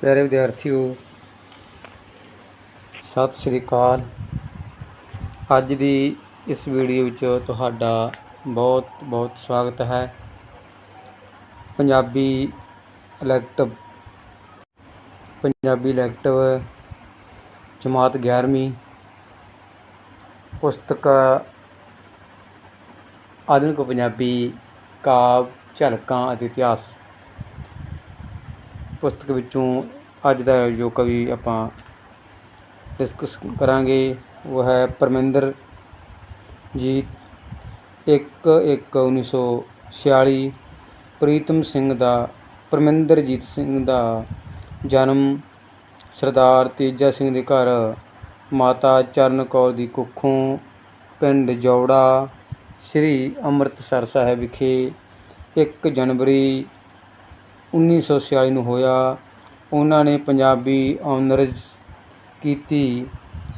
ਪਿਆਰੇ ਵਿਦਿਆਰਥੀਓ, ਸਤਿ ਸ੍ਰੀ ਅਕਾਲ। ਅੱਜ ਦੀ ਇਸ ਵੀਡੀਓ ਵਿੱਚ ਤੁਹਾਡਾ ਬਹੁਤ ਬਹੁਤ ਸਵਾਗਤ ਹੈ। ਪੰਜਾਬੀ ਇਲੈਕਟਿਵ ਪੰਜਾਬੀ ਇਲੈਕਟਿਵ ਜਮਾਤ 11ਵੀਂ ਪੁਸਤਕ ਆਧੁਨਿਕ ਪੰਜਾਬੀ ਕਾਵ ਝਲਕਾਂ ਅਤੇ ਇਤਿਹਾਸ। ਪੁਸਤਕ ਵਿੱਚੋਂ ਅੱਜ ਦਾ ਜੋ ਕਵੀ ਆਪਾਂ ਡਿਸਕਸ ਕਰਾਂਗੇ, ਉਹ ਹੈ ਪਰਮਿੰਦਰ ਜੀਤ। ਇੱਕ ਇੱਕ ਉੱਨੀ ਸੌ ਛਿਆਲੀ ਪ੍ਰੀਤਮ ਸਿੰਘ ਦਾ ਪਰਮਿੰਦਰਜੀਤ ਸਿੰਘ ਦਾ ਜਨਮ ਸਰਦਾਰ ਤੇਜਾ ਸਿੰਘ ਦੇ ਘਰ ਮਾਤਾ ਚਰਨ ਕੌਰ ਦੀ ਕੁੱਖੋਂ ਪਿੰਡ ਜੌੜਾ, ਸ੍ਰੀ ਅੰਮ੍ਰਿਤਸਰ ਸਾਹਿਬ ਵਿਖੇ 1 ਜਨਵਰੀ 1946 ਨੂੰ ਹੋਇਆ। ਉਹਨਾਂ ਨੇ ਪੰਜਾਬੀ ਆਨਰਜ਼ ਕੀਤੀ।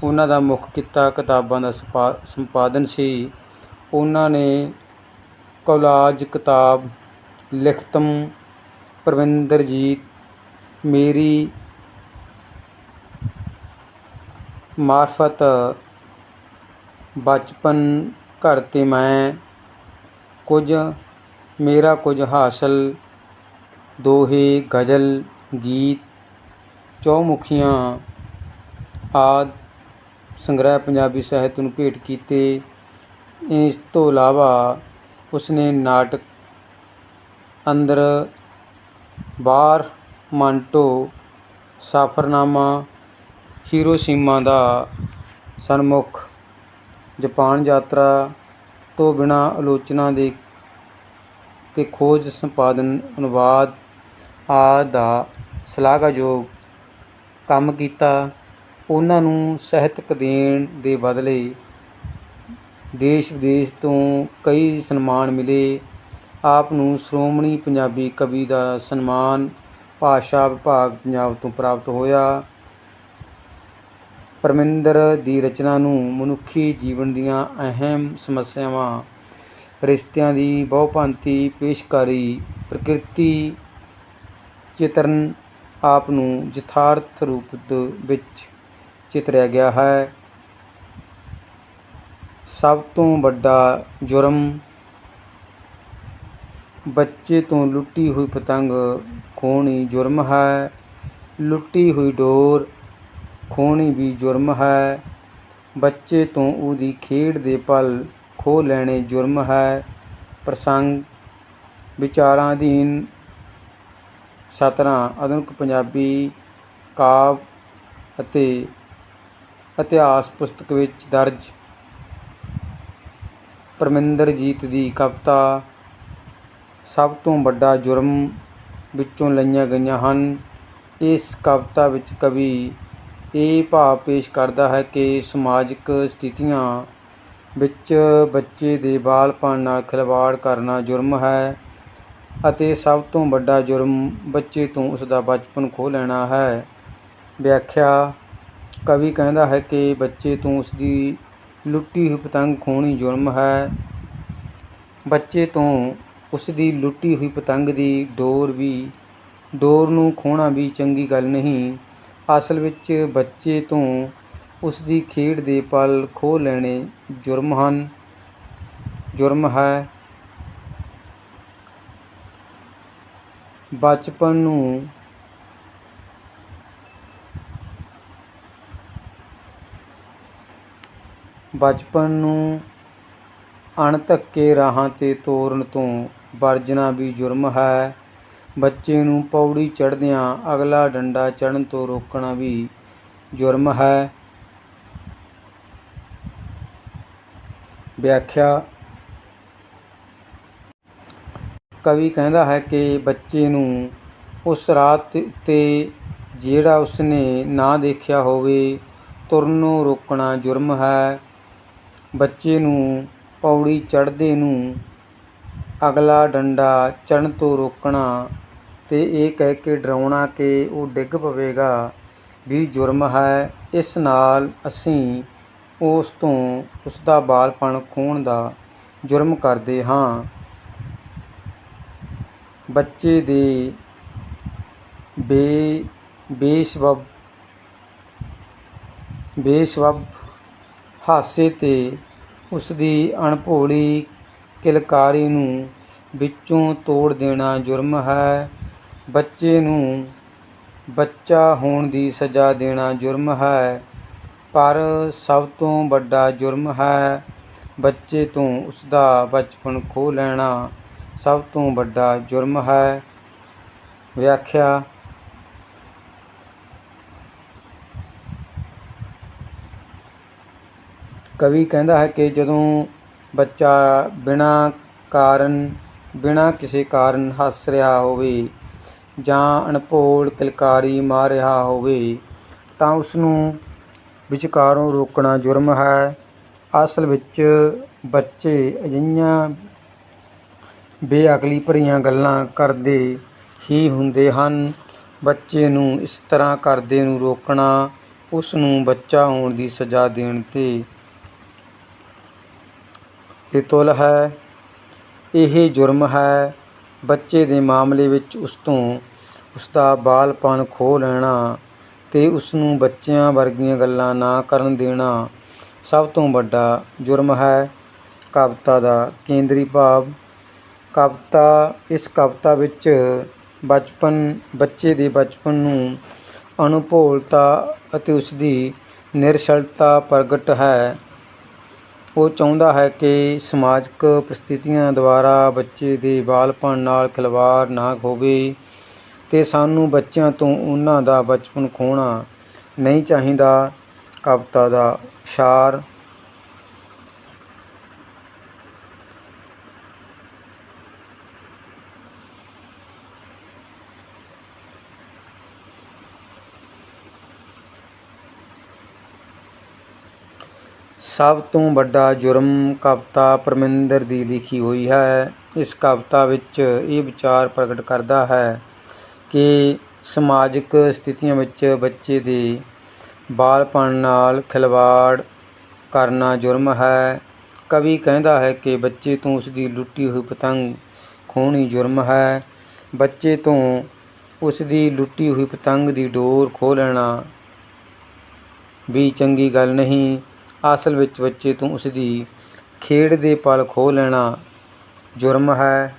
ਉਹਨਾਂ ਦਾ ਮੁੱਖ ਕਿੱਤਾ ਕਿਤਾਬਾਂ ਦਾ ਸੰਪਾ- ਸੰਪਾਦਨ ਸੀ। ਉਹਨਾਂ ਨੇ ਕੌਲਾਜ ਕਿਤਾਬ ਲਿਖਤਮ ਪਰਵਿੰਦਰਜੀਤ ਮੇਰੀ ਮਾਰਫਤ ਬਚਪਨ ਘਰ ਤੇ ਮੈਂ ਕੁਝ, ਮੇਰਾ ਕੁਝ ਹਾਸਲ ਦੋਹੇ ਗਜ਼ਲ, ਗੀਤ, ਚੌਮੁਖੀਆਂ ਆਦਿ ਸੰਗ੍ਰਹਿ ਪੰਜਾਬੀ ਸਾਹਿਤ ਨੂੰ ਭੇਟ ਕੀਤੇ। ਇਸ ਤੋਂ ਇਲਾਵਾ ਉਸਨੇ ਨਾਟਕ ਅੰਦਰ ਬਾਹਰ ਮੰਟੋ, ਸਫ਼ਰਨਾਮਾ, ਹੀਰੋਸ਼ੀਮਾ ਦਾ ਸਨਮੁਖ, ਜਾਪਾਨ ਯਾਤਰਾ ਤੋਂ ਬਿਨਾਂ ਆਲੋਚਨਾ ਦੇ ਤੇ ਖੋਜ ਸੰਪਾਦਨ ਅਨੁਵਾਦ ਆਦਿ ਦਾ ਸ਼ਲਾਘਾਯੋਗ ਕੰਮ ਕੀਤਾ। ਉਹਨਾਂ ਨੂੰ ਸਾਹਿਤਕ ਦੇਣ ਦੇ ਬਦਲੇ ਦੇਸ਼ ਵਿਦੇਸ਼ ਤੋਂ ਕਈ ਸਨਮਾਨ ਮਿਲੇ। ਆਪ ਨੂੰ ਸ਼੍ਰੋਮਣੀ ਪੰਜਾਬੀ ਕਵੀ ਦਾ ਸਨਮਾਨ ਭਾਸ਼ਾ ਵਿਭਾਗ ਪੰਜਾਬ ਤੋਂ ਪ੍ਰਾਪਤ ਹੋਇਆ। ਪਰਮਿੰਦਰ ਦੀ ਰਚਨਾ ਨੂੰ ਮਨੁੱਖੀ ਜੀਵਨ ਦੀਆਂ ਅਹਿਮ ਸਮੱਸਿਆਵਾਂ, ਰਿਸ਼ਤਿਆਂ ਦੀ ਬਹੁਭਾਂਤੀ ਪੇਸ਼ਕਾਰੀ, ਪ੍ਰਕਿਰਤੀ ਚਿਤਰਨ ਆਪ ਨੂੰ ਯਥਾਰਥ ਰੂਪ ਦੇ ਵਿੱਚ ਚਿਤਰਿਆ ਗਿਆ ਹੈ। ਸਭ ਤੋਂ ਵੱਡਾ ਜੁਰਮ ਬੱਚੇ ਤੋਂ ਲੁੱਟੀ ਹੋਈ ਪਤੰਗ ਖੋਹਣੀ ਜੁਰਮ ਹੈ। ਲੁੱਟੀ ਹੋਈ ਡੋਰ ਖੋਹਣੀ ਵੀ ਜੁਰਮ ਹੈ। ਬੱਚੇ ਤੋਂ ਉਹਦੀ ਖੇਡ ਦੇ ਪਲ ਖੋਹ ਲੈਣੇ ਜੁਰਮ ਹੈ। ਪ੍ਰਸੰਗ ਵਿਚਾਰਾਂ ਅਧੀਨ ਸਤਰਾਂ ਆਧੁਨਿਕ ਪੰਜਾਬੀ ਕਾਵਿ ਅਤੇ ਇਤਿਹਾਸ ਪੁਸਤਕ ਵਿੱਚ ਦਰਜ ਪਰਮਿੰਦਰਜੀਤ ਦੀ ਕਵਿਤਾ ਸਭ ਤੋਂ ਵੱਡਾ ਜੁਰਮ ਵਿੱਚੋਂ ਲਈਆਂ ਗਈਆਂ ਹਨ। ਇਸ ਕਵਿਤਾ ਵਿੱਚ ਕਵੀ ਇਹ ਭਾਵ ਪੇਸ਼ ਕਰਦਾ ਹੈ ਕਿ ਸਮਾਜਿਕ ਸਥਿਤੀਆਂ ਵਿੱਚ ਬੱਚੇ ਦੇ ਬਾਲਪਨ ਨਾਲ ਖਿਲਵਾੜ ਕਰਨਾ ਜੁਰਮ ਹੈ। ਅਤੇ ਸਭ ਤੋਂ ਵੱਡਾ ਜੁਰਮ ਬੱਚੇ ਤੋਂ ਉਸ ਦਾ ਬਚਪਨ ਖੋਹ ਲੈਣਾ ਹੈ। ਵਿਆਖਿਆ ਕਵੀ ਕਹਿੰਦਾ ਹੈ ਕਿ ਬੱਚੇ ਤੋਂ ਉਸ ਦੀ ਲੁੱਟੀ ਹੋਈ ਪਤੰਗ ਖੋਹਣੀ ਜੁਰਮ ਹੈ। ਬੱਚੇ ਤੋਂ ਉਸ ਦੀ ਲੁੱਟੀ ਹੋਈ ਪਤੰਗ ਦੀ ਡੋਰ ਵੀ, ਡੋਰ ਨੂੰ ਖੋਹਣਾ ਵੀ ਚੰਗੀ ਗੱਲ ਨਹੀਂ। ਅਸਲ ਵਿੱਚ ਬੱਚੇ ਤੋਂ ਉਸ ਦੀ ਖੇਡ ਦੇ ਪਲ ਖੋਹ ਲੈਣੇ ਜੁਰਮ ਹਨ, ਜੁਰਮ ਹੈ। ਬਚਪਨ ਨੂੰ ਬਚਪਨ ਨੂੰ ਅਣਧੱਕੇ ਰਾਹਾਂ ਤੇ ਤੋਰਨ ਤੋਂ ਵਰਜਣਾ ਵੀ ਜੁਰਮ ਹੈ। ਬੱਚੇ ਨੂੰ ਪੌੜੀ ਚੜ੍ਹਦਿਆਂ ਅਗਲਾ ਡੰਡਾ ਚੜ੍ਹਨ ਤੋਂ ਰੋਕਣਾ ਵੀ ਜੁਰਮ ਹੈ। ਵਿਆਖਿਆ ਕਵੀ ਕਹਿੰਦਾ ਹੈ ਕਿ ਬੱਚੇ ਨੂੰ ਉਸ ਰਾਹ ਉੱਤੇ ਜਿਹੜਾ ਉਸਨੇ ਨਾ ਦੇਖਿਆ ਹੋਵੇ, ਤੁਰਨੋਂ ਰੋਕਣਾ ਜੁਰਮ ਹੈ। ਬੱਚੇ ਨੂੰ ਪੌੜੀ ਚੜ੍ਹਦੇ ਨੂੰ ਅਗਲਾ ਡੰਡਾ ਚੜ੍ਹਨ ਤੋਂ ਰੋਕਣਾ ਤੇ ਇਹ ਕਹਿ ਕੇ ਡਰਾਉਣਾ ਕਿ ਉਹ ਡਿੱਗ ਪਵੇਗਾ ਵੀ ਜੁਰਮ ਹੈ। ਇਸ ਨਾਲ ਅਸੀਂ ਉਸ ਤੋਂ ਉਸ ਦਾ ਬਾਲਪਣ ਖੋਹਣ ਦਾ ਜੁਰਮ ਕਰਦੇ ਹਾਂ। ਬੱਚੇ ਦੇ ਬੇ, ਬੇਸਬਬ ਬੇਸਬਬ ਹਾਸੇ ਤੇ ਉਸ ਦੀ ਅਣਭੋਲੀ ਕਿਲਕਾਰੀ ਨੂੰ ਵਿੱਚੋਂ ਤੋੜ ਦੇਣਾ ਜੁਰਮ ਹੈ। ਬੱਚੇ ਨੂੰ ਬੱਚਾ ਹੋਣ ਦੀ ਸਜ਼ਾ ਦੇਣਾ ਜੁਰਮ ਹੈ, ਪਰ ਸਭ ਤੋਂ ਵੱਡਾ ਜੁਰਮ ਹੈ ਬੱਚੇ ਤੋਂ ਉਸ ਦਾ ਬਚਪਨ ਖੋਹ ਲੈਣਾ। ਸਭ ਤੋਂ ਵੱਡਾ ਜੁਰਮ ਹੈ। ਵਿਆਖਿਆ। ਕਵੀ ਕਹਿੰਦਾ ਹੈ ਕਿ ਜਦੋਂ ਬੱਚਾ ਬਿਨਾਂ ਕਾਰਨ, ਬਿਨਾਂ ਕਿਸੇ ਕਾਰਨ ਹੱਸ ਰਿਹਾ ਹੋਵੇ ਜਾਂ ਅਣਭੋਲ ਕਿਲਕਾਰੀ ਮਾਰ ਰਿਹਾ ਹੋਵੇ, ਤਾਂ ਉਸ ਨੂੰ ਵਿਚਕਾਰੋਂ ਰੋਕਣਾ ਜੁਰਮ ਹੈ। ਅਸਲ ਵਿੱਚ ਬੱਚੇ ਅਜਿਹੀਆਂ ਬੇਅਕਲੀ ਭਰੀਆਂ ਗੱਲਾਂ ਕਰਦੇ ਹੀ ਹੁੰਦੇ ਹਨ। ਬੱਚੇ ਨੂੰ ਇਸ ਤਰ੍ਹਾਂ ਕਰਦੇ ਨੂੰ ਰੋਕਣਾ, ਉਸ ਨੂੰ ਬੱਚਾ ਹੋਣ ਦੀ ਸਜ਼ਾ ਦੇਣ ਤੇ ਤੇ ਤੁਲ ਹੈ। ਇਹ ਜੁਰਮ ਹੈ। ਬੱਚੇ ਦੇ ਮਾਮਲੇ ਵਿੱਚ ਉਸ ਤੋਂ ਉਸ ਦਾ ਬਾਲਪਨ ਖੋਹ ਲੈਣਾ ਤੇ ਉਸ ਨੂੰ ਬੱਚਿਆਂ ਵਰਗੀਆਂ ਗੱਲਾਂ ਨਾ ਕਰਨ ਦੇਣਾ ਸਭ ਤੋਂ ਵੱਡਾ ਜੁਰਮ ਹੈ। ਕਵਿਤਾ ਦਾ ਕੇਂਦਰੀ ਭਾਵ ਕਵਿਤਾ, ਇਸ ਕਵਿਤਾ ਵਿੱਚ ਬਚਪਨ, ਬੱਚੇ ਦੇ ਬਚਪਨ ਨੂੰ ਅਨੁਭੋਲਤਾ ਅਤੇ ਉਸ ਦੀ ਨਿਰਛਲਤਾ ਪ੍ਰਗਟ ਹੈ। ਉਹ ਚਾਹੁੰਦਾ ਹੈ ਕਿ ਸਮਾਜਿਕ ਪ੍ਰਸਥਿਤੀਆਂ ਦੁਆਰਾ ਬੱਚੇ ਦੇ ਬਾਲਪਣ ਨਾਲ ਖਿਲਵਾੜ ਨਾ ਹੋਵੇ ਤੇ ਸਾਨੂੰ ਬੱਚਿਆਂ ਤੋਂ ਉਹਨਾਂ ਦਾ ਬਚਪਨ ਖੋਣਾ ਨਹੀਂ ਚਾਹੀਦਾ। ਕਵਿਤਾ ਦਾ ਸਾਰ ਸਭ ਤੋਂ ਵੱਡਾ ਜੁਰਮ ਕਵਿਤਾ ਪਰਮਿੰਦਰ ਦੀ ਲਿਖੀ ਹੋਈ ਹੈ। ਇਸ ਕਵਿਤਾ ਵਿੱਚ ਇਹ ਵਿਚਾਰ ਪ੍ਰਗਟ ਕਰਦਾ ਹੈ ਕਿ ਸਮਾਜਿਕ ਸਥਿਤੀਆਂ ਵਿੱਚ ਬੱਚੇ ਦੇ ਬਾਲਪਣ ਨਾਲ ਖਿਲਵਾੜ ਕਰਨਾ ਜੁਰਮ ਹੈ। ਕਵੀ ਕਹਿੰਦਾ ਹੈ ਕਿ ਬੱਚੇ ਤੋਂ ਉਸ ਦੀ ਲੁੱਟੀ ਹੋਈ ਪਤੰਗ ਖੋਹਣੀ ਜੁਰਮ ਹੈ। ਬੱਚੇ ਤੋਂ ਉਸ ਦੀ ਲੁੱਟੀ ਹੋਈ ਪਤੰਗ ਦੀ ਡੋਰ ਖੋਹ ਲੈਣਾ ਵੀ ਚੰਗੀ ਗੱਲ ਨਹੀਂ। ਅਸਲ ਵਿੱਚ ਬੱਚੇ ਤੋਂ ਉਸ ਦੀ ਖੇਡ ਦੇ ਪਲ ਖੋਹ ਲੈਣਾ ਜੁਰਮ ਹੈ।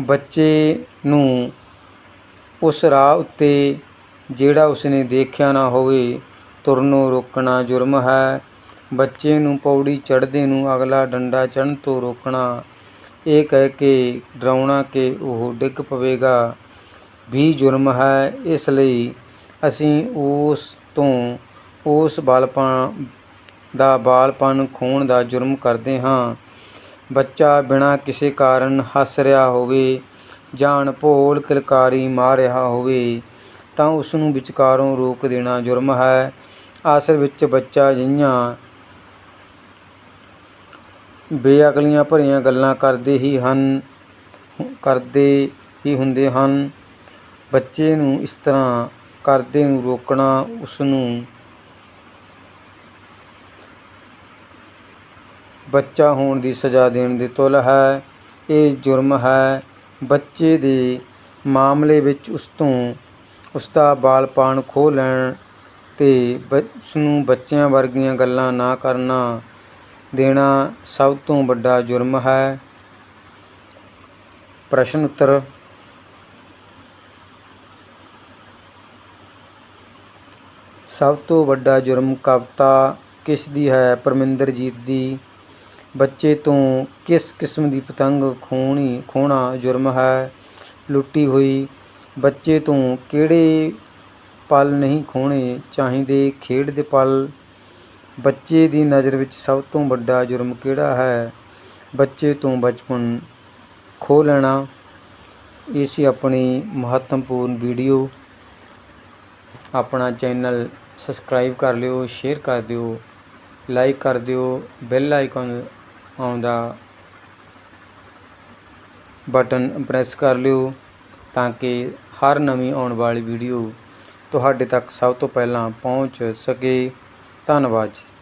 ਬੱਚੇ ਨੂੰ ਉਸ ਰਾਹ ਉੱਤੇ ਜਿਹੜਾ ਉਸਨੇ ਦੇਖਿਆ ਨਾ ਹੋਵੇ, ਤੁਰਨੋਂ ਰੋਕਣਾ ਜੁਰਮ ਹੈ। ਬੱਚੇ ਨੂੰ ਪੌੜੀ ਚੜ੍ਹਦੇ ਨੂੰ ਅਗਲਾ ਡੰਡਾ ਚੜ੍ਹਨ ਤੋਂ ਰੋਕਣਾ, ਇਹ ਕਹਿ ਕੇ ਡਰਾਉਣਾ ਕਿ ਉਹ ਡਿੱਗ ਪਵੇਗਾ, ਵੀ ਜੁਰਮ ਹੈ। ਇਸ ਲਈ ਅਸੀਂ ਉਸ ਤੋਂ ਉਸ ਬਾਲਪਨ ਦਾ ਬਾਲਪਨ ਖੋਹਣ ਦਾ ਜੁਰਮ ਕਰਦੇ ਹਾਂ। ਬੱਚਾ ਬਿਨਾਂ ਕਿਸੇ ਕਾਰਨ ਹੱਸ ਰਿਹਾ ਹੋਵੇ ਜਾਂ ਅਣਭੋਲ ਕਿਲਕਾਰੀ ਮਾਰ ਰਿਹਾ ਹੋਵੇ ਤਾਂ ਉਸ ਨੂੰ ਵਿਚਕਾਰੋਂ ਰੋਕ ਦੇਣਾ ਜੁਰਮ ਹੈ। ਅਸਲ ਵਿੱਚ ਬੱਚਾ ਜਿਹੀਆਂ ਬੇਅਕਲੀਆਂ ਭਰੀਆਂ ਗੱਲਾਂ ਕਰਦੇ ਹੀ ਹਨ, ਕਰਦੇ ਹੀ ਹੁੰਦੇ ਹਨ। ਬੱਚੇ ਨੂੰ ਇਸ ਤਰ੍ਹਾਂ ਕਰਦੇ ਨੂੰ ਰੋਕਣਾ ਉਸ ਨੂੰ ਬੱਚਾ ਹੋਣ ਦੀ ਸਜ਼ਾ ਦੇਣ ਦੀ ਤੁਲ ਹੈ, ਇਹ ਜੁਰਮ ਹੈ। ਬੱਚੇ ਦੇ ਮਾਮਲੇ ਵਿੱਚ ਉਸ ਤੋਂ ਉਸ ਦਾ ਬਾਲਪਨ ਖੋਹ ਲੈਣ ਤੇ ਉਸ ਨੂੰ ਬੱਚਿਆਂ ਵਰਗੀਆਂ ਗੱਲਾਂ ਨਾ ਕਰਨਾ ਦੇਣਾ ਸਭ ਤੋਂ ਵੱਡਾ ਜੁਰਮ ਹੈ। ਪ੍ਰਸ਼ਨ ਉੱਤਰ ਸਭ ਤੋਂ ਵੱਡਾ ਜੁਰਮ ਕਵਿਤਾ ਕਿਸ ਦੀ ਹੈ? ਪਰਮਿੰਦਰਜੀਤ ਦੀ। ਬੱਚੇ ਤੋਂ ਕਿਸ ਕਿਸਮ ਦੀ ਪਤੰਗ ਖੋਣੀ ਖੋਹਣਾ ਜੁਰਮ ਹੈ? ਲੁੱਟੀ ਹੋਈ ਬੱਚੇ ਤੋਂ ਕਿਹੜੇ ਪਲ ਨਹੀਂ ਖੋਣੇ ਚਾਹੀਦੇ? ਖੇਡ ਦੇ ਪਲ। ਬੱਚੇ ਦੀ ਨਜ਼ਰ ਵਿੱਚ ਸਭ ਤੋਂ ਵੱਡਾ ਜੁਰਮ ਕਿਹੜਾ ਹੈ? ਬੱਚੇ ਤੋਂ ਬਚਪਨ ਖੋਹ ਲੈਣਾ। ਇਹ ਸੀ ਆਪਣੀ ਮਹੱਤਵਪੂਰਨ ਵੀਡੀਓ। ਆਪਣਾ ਚੈਨਲ ਸਬਸਕ੍ਰਾਈਬ ਕਰ ਲਿਓ ਸ਼ੇਅਰ ਕਰ ਦਿਓ ਲਾਈਕ ਕਰ ਦਿਓ ਬੈਲ ਆਈਕਨ ਆਉਂਦਾ ਬਟਨ ਪ੍ਰੈਸ ਕਰ ਲਿਓ ਤਾਂ ਕਿ ਹਰ ਨਵੀਂ ਆਉਣ ਵਾਲੀ ਵੀਡੀਓ ਤੁਹਾਡੇ ਤੱਕ ਸਭ ਤੋਂ ਪਹਿਲਾਂ ਪਹੁੰਚ ਸਕੇ। ਧੰਨਵਾਦ ਜੀ।